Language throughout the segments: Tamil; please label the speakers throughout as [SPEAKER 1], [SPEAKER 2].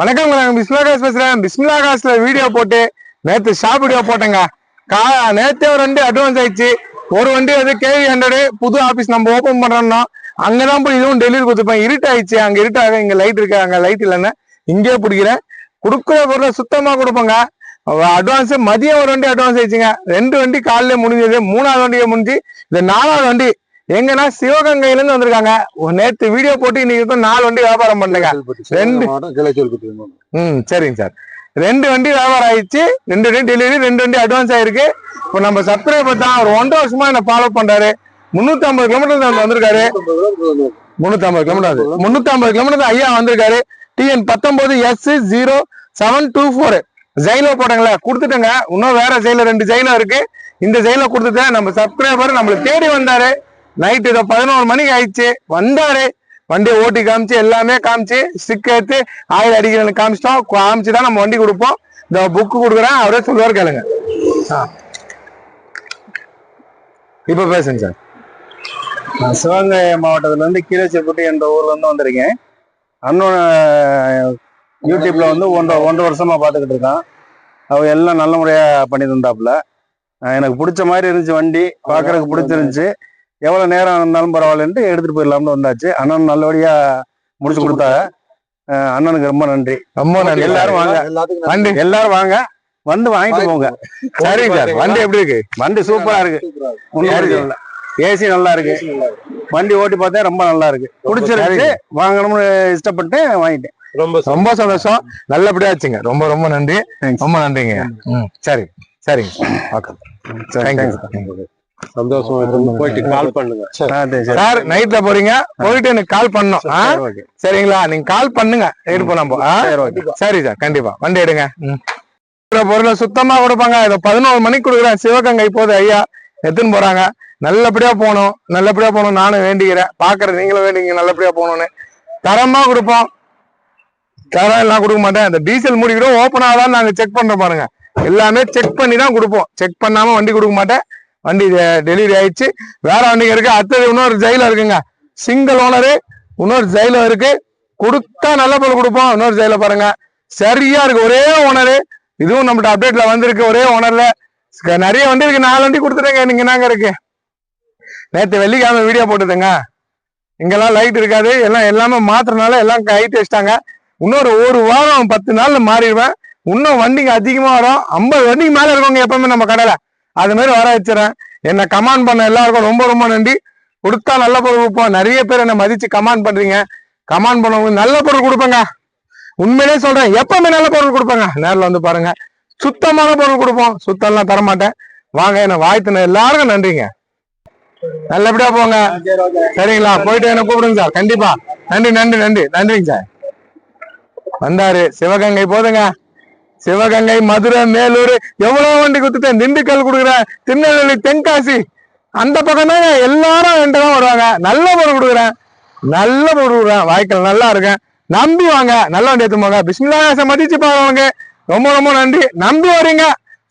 [SPEAKER 1] வணக்கம் நாங்கள் பிஸ்மிலா காஸ் பேசுகிறேன் பிஸ்மிலா காஸ்ல வீடியோ போட்டு நேற்று ஷாப் வீடியோ போட்டேங்க. கா நேற்றே ஒரு வண்டி அட்வான்ஸ் ஆயிடுச்சு. ஒரு வண்டி வந்து கேவி ஹண்ட்ரடு புது ஆஃபீஸ் நம்ம ஓப்பன் பண்ணுறோம்னா அங்கே தான் போய் இதுவும் டெலிவரி கொடுத்துப்பேன். இருட்டு ஆயிடுச்சு அங்க இருட்டாக இங்கே லைட் இருக்கு. அங்கே லைட் இல்லைன்னு இங்கேயே பிடிக்கிறேன். கொடுக்குற பொருளை சுத்தமாக கொடுப்பேங்க. அட்வான்ஸ் மதியம் ஒரு வண்டி அட்வான்ஸ் ஆயிடுச்சுங்க. ரெண்டு வண்டி காலையில முடிஞ்சது. மூணாவது வண்டியை முடிஞ்சு இந்த நாலாவது வண்டி எங்கன்னா சிவகங்கையில இருந்து வந்திருக்காங்க நேத்து வீடியோ போட்டு இன்னைக்கு நாலு வண்டி வியாபாரம் பண்ணுங்க. ரெண்டு. ம் சரிங்க சார். ரெண்டு வண்டி வியாபாரம் ஆயிடுச்சு. ரெண்டு வண்டி டெலிவரி ரெண்டு வண்டி அட்வான்ஸ் ஆயிருக்கு. இப்போ நம்ம சப்ஸ்கிரைபர் தான் ஒரு ஒன்றரை வருஷமா என்ன ஃபாலோ பண்றாரு. முன்னூத்தி ஐம்பது கிலோமீட்டர் வந்திருக்காரு. முன்னூத்தி ஐம்பது கிலோமீட்டர் முன்னூத்தி ஐம்பது கிலோமீட்டர் ஐயா வந்திருக்காரு. டிஎன் பத்தொன்பது S zero seven two four ஜெயிலோ போட்டாங்களே கொடுத்துட்டேங்க. இன்னும் வேற ஜெயில ரெண்டு ஜெயிலோ இருக்கு. இந்த ஜெயில கொடுத்துட்டேன் நம்ம சப்ஸ்கிரைபர் நம்மளை தேடி வந்தாரு. நைட் இதை பதினோரு மணிக்கு ஆயிடுச்சு. வந்தாரு. வண்டியை ஓட்டி காமிச்சு எல்லாமே காமிச்சு ஸ்டிக் எடுத்து ஆயில் அடிக்கிறேன்னு காமிச்சிட்டோம். காமிச்சு தான் நம்ம வண்டி கொடுப்போம். இந்த புக்கு கொடுக்குறேன். அவரே சொல்லுவார் கேளுங்க. ஆ. பேசுங்க சார்.
[SPEAKER 2] நான் சிவகங்கை மாவட்டத்துல இருந்து என்ற ஊர்ல இருந்து வந்திருக்கேன் அண்ணன் யூடியூப்ல வந்து ஒன்றரை ஒன்றரை வருஷமா பார்த்துக்கிட்டு இருக்கான். அவ எல்லாம் நல்ல முறையா பண்ணி தந்தாப்புல. எனக்கு பிடிச்ச மாதிரி இருந்துச்சு வண்டி. பார்க்கறதுக்கு பிடிச்சிருந்துச்சு. எவ்வளவு நேரம் இருந்தாலும் பரவாயில்லன்ட்டு எடுத்துட்டு போயிடலாம்னு வந்தாச்சு. அண்ணன் நல்லபடியா முடிச்சு கொடுத்தாங்க அஹ் அண்ணனுக்கு ரொம்ப நன்றி.
[SPEAKER 1] ரொம்ப நன்றி.
[SPEAKER 2] எல்லாரும் வாங்க. எல்லாரும் வாங்க. வந்து வாங்கிட்டு போங்க.
[SPEAKER 1] சரிங்க சார். வண்டி எப்படி இருக்கு?
[SPEAKER 2] வண்டி சூப்பரா இருக்கு. ஏசி நல்லா இருக்கு. வண்டி ஓட்டி பார்த்தா ரொம்ப நல்லா இருக்கு. பிடிச்சிருக்கு வாங்கணும்னு இஷ்டப்பட்டு வாங்கிட்டேன்.
[SPEAKER 3] ரொம்ப
[SPEAKER 1] ரொம்ப சந்தோஷம். நல்லபடியா ஆச்சுங்க. ரொம்ப ரொம்ப நன்றி. ரொம்ப நன்றிங்க. சரி. சரிங்க ஓகே தேங்க்யூ
[SPEAKER 3] சந்தோஷமா போயிட்டு கால் பண்ணுங்க.
[SPEAKER 2] சரி,
[SPEAKER 1] நைட்ல போறீங்க? போயிட்டு எனக்கு கால்
[SPEAKER 2] okay.
[SPEAKER 1] சரிங்களா? நீங்க கால் பண்ணுங்க. எடுப்போம்?
[SPEAKER 2] சரி.
[SPEAKER 1] சரி கண்டிப்பா. வண்டி எடுங்க. பொருளை சுத்தமா கொடுப்பாங்க. இதை பதினோரு மணிக்கு கொடுக்குறேன். சிவகங்கை போது ஐயா. எடுத்துன்னு போறாங்க. நல்லபடியா போகணும். நல்லபடியா போகணும். நானும் வேண்டிக்கிறேன். பாக்குறேன் நீங்களும் வேண்டிங்க நல்லபடியா போகணும்னு. தரமா கொடுப்போம். தரம் எல்லாம் கொடுக்க மாட்டேன். இந்த டீசல் மூடிக்கிடும் ஓப்பன் ஆகாதான் நாங்க செக் பண்றோம் பாருங்க. எல்லாமே செக் பண்ணி தான் கொடுப்போம். செக் பண்ணாம வண்டி கொடுக்க மாட்டேன். வண்டி டெலிவரி ஆயிடுச்சு. வேற வண்டிங்க இருக்கு. அடுத்தது இன்னொரு ஜெயில இருக்குங்க. சிங்கிள் ஓனரு இன்னொரு ஜெயில இருக்கு. கொடுத்தா நல்ல பொருள் கொடுப்போம். இன்னொரு ஜெயில பாருங்க. சரியா இருக்கு. ஒரே ஓனரு இதுவும் நம்மகிட்ட அப்டேட்ல வந்திருக்கு. ஒரே ஓனர்ல நிறைய வண்டி இருக்கு. நாலு வண்டி கொடுத்துட்டேங்க. நீங்க நாங்க இருக்கு? நேற்று வெள்ளிக்கிழமை வீடியோ போட்டுதுங்க. இங்கெல்லாம் லைட் இருக்காது. எல்லாம் எல்லாமே மாத்துறதுனால எல்லாம் ஹைட் வச்சிட்டாங்க. இன்னொரு ஒரு வாரம் பத்து நாள்ல மாறிடுவேன். இன்னும் வண்டிங்க அதிகமா வரும். ஐம்பது வண்டிக்கு மேல இருக்கவங்க எப்பவுமே நம்ம கடையில. அது மாதிரி வர வச்சுறேன். என்னை கமாண்ட் பண்ண எல்லாருக்கும் ரொம்ப ரொம்ப நன்றி. கொடுத்தா நல்ல பொருள் கொடுப்போம். நிறைய பேர் என்னை மதித்து கமாண்ட் பண்ணுறீங்க கமாண்ட் பண்ணவங்க நல்ல பொருள் கொடுப்பேங்க. உண்மையிலே சொல்கிறேன் எப்பவுமே நல்ல பொருள் கொடுப்பேங்க. நேரில் வந்து பாருங்க. சுத்தமான பொருள் கொடுப்போம். சுத்தம்லாம் தரமாட்டேன். வாங்க என்னை வாழ்த்துன எல்லாருக்கும் நன்றிங்க. நல்லபடியா போங்க. சரிங்களா? போயிட்டு என்ன கூப்பிடுங்க சார். கண்டிப்பா. நன்றி நன்றி நன்றி. நன்றிங்க சார். வந்தாரு. சிவகங்கை போதுங்க. சிவகங்கை மதுரை மேலூர் எவ்வளவு வண்டி குத்துட்டேன் திண்டுக்கல் கொடுக்குறேன் திருநெல்வேலி தென்காசி. அந்த பக்கம் தான் எல்லாரும் என்கிட்ட தான் வருவாங்க. நல்ல பொருள் கொடுக்குறேன். நல்ல பொருள் கொடுக்குறேன். வாய்க்கால் நல்லா இருக்கேன் நம்பி வாங்க. நல்ல வண்டி எடுத்து போங்க. பிஸ்மில்லாச மதிச்சு பாருவாங்க ரொம்ப ரொம்ப நன்றி. நம்பி வரீங்க.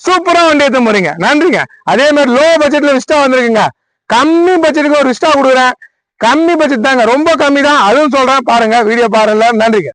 [SPEAKER 1] சூப்பரா வண்டி எடுத்து போறீங்க. நன்றிங்க. அதே மாதிரி லோ பட்ஜெட்ல விஸ்டா வந்திருக்குங்க. கம்மி பட்ஜெட்டுக்கு ஒரு விஸ்டா கொடுக்குறேன். கம்மி பட்ஜெட் தாங்க. ரொம்ப கம்மி தான். அதுவும் சொல்றேன். பாருங்க. வீடியோ பாருங்க. நன்றிங்க.